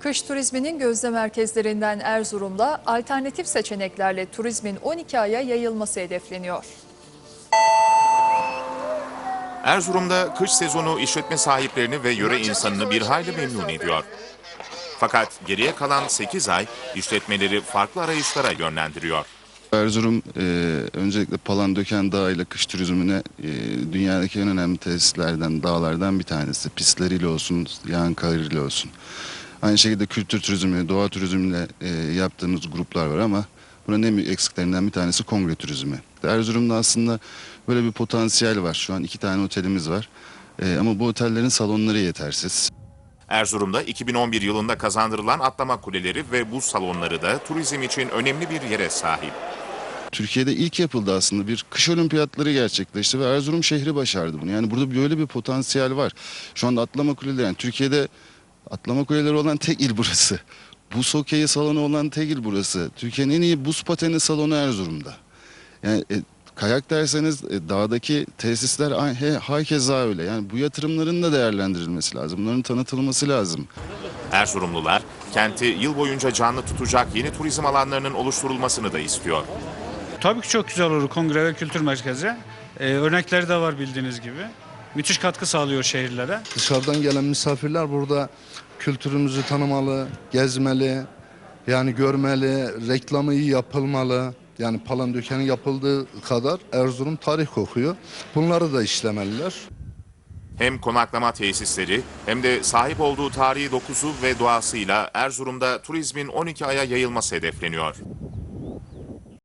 Kış turizminin gözde merkezlerinden Erzurum'da alternatif seçeneklerle turizmin 12 aya yayılması hedefleniyor. Erzurum'da kış sezonu işletme sahiplerini ve yöre insanını bir hayli memnun ediyor. Fakat geriye kalan 8 ay işletmeleri farklı arayışlara yönlendiriyor. Erzurum e, öncelikle Palandöken Dağı ile kış turizmine e, dünyadaki en önemli tesislerden, dağlardan bir tanesi. Pistleriyle olsun, yağın karıyla olsun. Aynı şekilde kültür turizmi, doğa turizmiyle e, yaptığımız gruplar var ama bunun en büyük eksiklerinden bir tanesi kongre turizmi. Erzurum'da aslında böyle bir potansiyel var. Şu an iki tane otelimiz var. E, ama bu otellerin salonları yetersiz. Erzurum'da 2011 yılında kazandırılan atlama kuleleri ve buz salonları da turizm için önemli bir yere sahip. Türkiye'de ilk yapıldı aslında bir kış olimpiyatları gerçekleşti ve Erzurum şehri başardı bunu. Yani burada böyle bir potansiyel var. Şu anda atlama kuleleri yani Türkiye'de atlama kuleleri olan tek il burası. Buz hokeyi salonu olan tek il burası. Türkiye'nin en iyi buz pateni salonu Erzurum'da. Yani e, kayak derseniz e, dağdaki tesisler he, hakeza öyle. Yani bu yatırımların da değerlendirilmesi lazım. Bunların tanıtılması lazım. Erzurumlular kenti yıl boyunca canlı tutacak yeni turizm alanlarının oluşturulmasını da istiyor. Tabii ki çok güzel olur kongre ve kültür merkezi. Ee, örnekleri de var bildiğiniz gibi. Müthiş katkı sağlıyor şehirlere. Dışarıdan gelen misafirler burada kültürümüzü tanımalı, gezmeli, yani görmeli, reklamı iyi yapılmalı. Yani Palandöken'in yapıldığı kadar Erzurum tarih kokuyor. Bunları da işlemeliler. Hem konaklama tesisleri hem de sahip olduğu tarihi dokusu ve doğasıyla Erzurum'da turizmin 12 aya yayılması hedefleniyor.